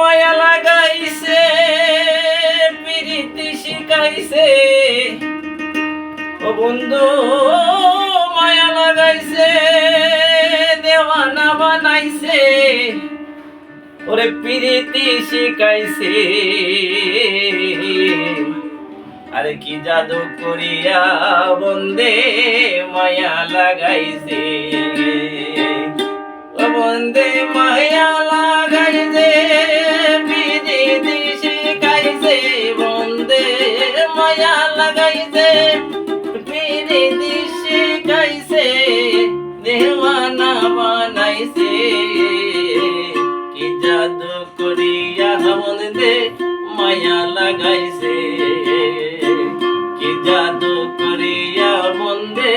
মায়া লাগাইছে, পিরিতি শিখাইছে। ও বন্ধু, মায়া লাগাইছে, দেওয়ানা বানাইছে। ওরে পিরিতি শিখাইছে। আরে কি জাদু করিয়া বন্দে মায়া লাগাইছে। লাগাইছে পিরিতি শিখাইছে দেওয়ানা বানাইছে। কি জাদু করিয়া বন্দে মায়া লাগাইছে। কি জাদু করিয়া বন্দে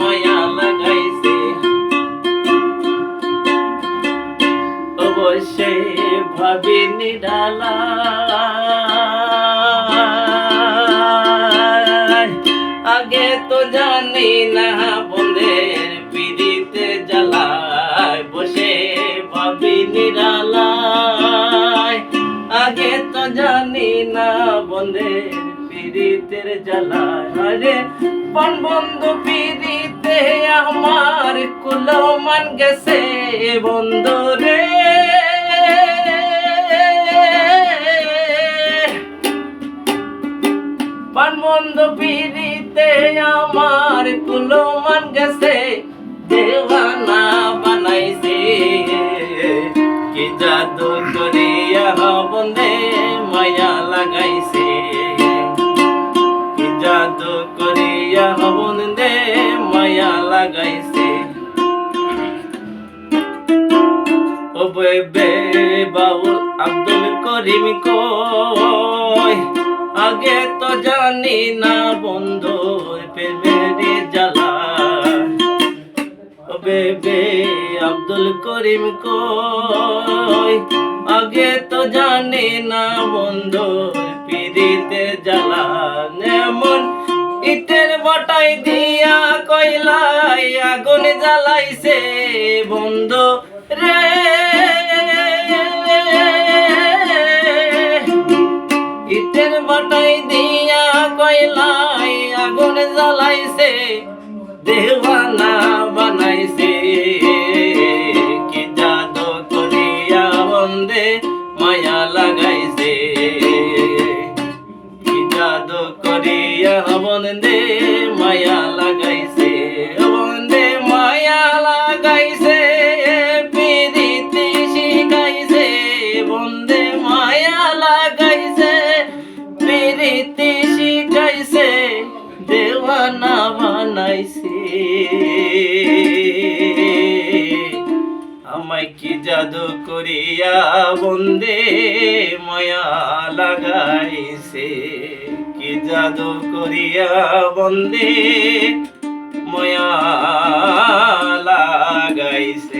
মায়া লাগাইছে। অবশ্যই ভাবিনি ডালা আগে তো জানি না বন্ধের পিড়িতে জ্বালায়, বসে ভাবি নিরালায়। আগে তো জানি না বন্ধের পিড়িতের জ্বালায়, আরে পন বন্ধু পিড়িতে আমার কুলো মান গেছে বন্ধু রে। পান বন্ধ পিড়িতে আমার কুলো মান গেছে, দেওয়ানা বানাইছে। কি জাদু করিয়া বন্ধে মায়া লাগাইছে। কি জাদু করিয়া বন্ধে মায়া লাগাইছে। ও বে বাউল আব্দুল করিম কই, আগে তো জানি না বন্ধু আব্দুল করিম কই? আগে তো জানি না বন্ধু, পিড়িতে জ্বালা। এমন ইটের বটাই দিয়া কইলাই, আগুন জ্বালাইছে বন্ধু রে। আগুন জ্বালাইছে দেওয়ানা বানাইছে। কি জাদু করিয়া বন্দে মায়া লাগাইছে। কি জাদু করিয়া বন্দে বানাইছে আমায় কি জাদু করিয়া বন্দে মায়া লাগাইছে? কি জাদু করিয়া বন্দে মায়া লাগাইছে?